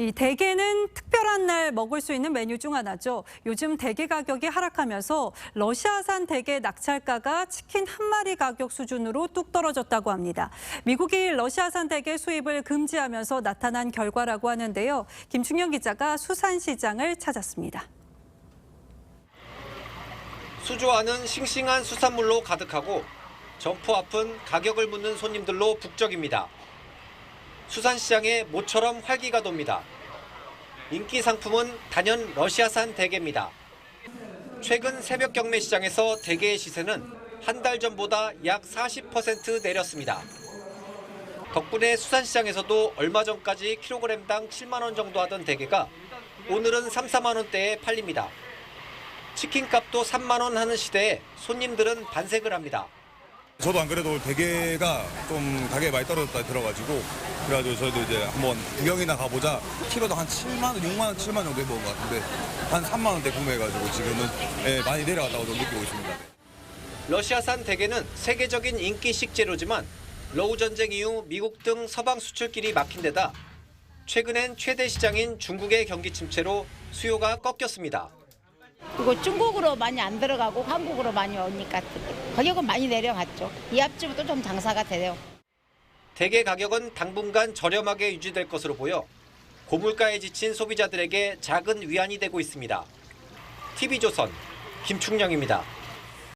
이 대게는 특별한 날 먹을 수 있는 메뉴 중 하나죠. 요즘 대게 가격이 하락하면서 러시아산 대게 낙찰가가 치킨 한 마리 가격 수준으로 뚝 떨어졌다고 합니다. 미국이 러시아산 대게 수입을 금지하면서 나타난 결과라고 하는데요. 김충영 기자가 수산시장을 찾았습니다. 수조안은 싱싱한 수산물로 가득하고 점포 앞은 가격을 묻는 손님들로 북적입니다. 수산시장에 모처럼 활기가 돕니다. 인기 상품은 단연 러시아산 대게입니다. 최근 새벽 경매 시장에서 대게의 시세는 한 달 전보다 약 40% 내렸습니다. 덕분에 수산시장에서도 얼마 전까지 킬로그램당 7만 원 정도 하던 대게가 오늘은 3, 4만 원대에 팔립니다. 치킨값도 3만 원 하는 시대에 손님들은 반색을 합니다. 저도 안 그래도 대게가 좀 가격이 많이 떨어졌다 들어가지고 그래가지고 저희도 이제 한번 구경이나 가보자 키로당 한 7만 원, 6만 원, 7만 원 정도 해먹은 것 같은데 한 3만 원대 구매해가지고 지금은 예, 많이 내려갔다고 좀 느끼고 있습니다. 러시아산 대게는 세계적인 인기 식재료지만 러우 전쟁 이후 미국 등 서방 수출길이 막힌 데다 최근엔 최대 시장인 중국의 경기 침체로 수요가 꺾였습니다. 그리고 중국으로 많이 안 들어가고 한국으로 많이 오니까 가격은 많이 내려갔죠. 이 앞주부터 좀 장사가 돼요. 대게 가격은 당분간 저렴하게 유지될 것으로 보여 고물가에 지친 소비자들에게 작은 위안이 되고 있습니다. TV조선 김충영입니다.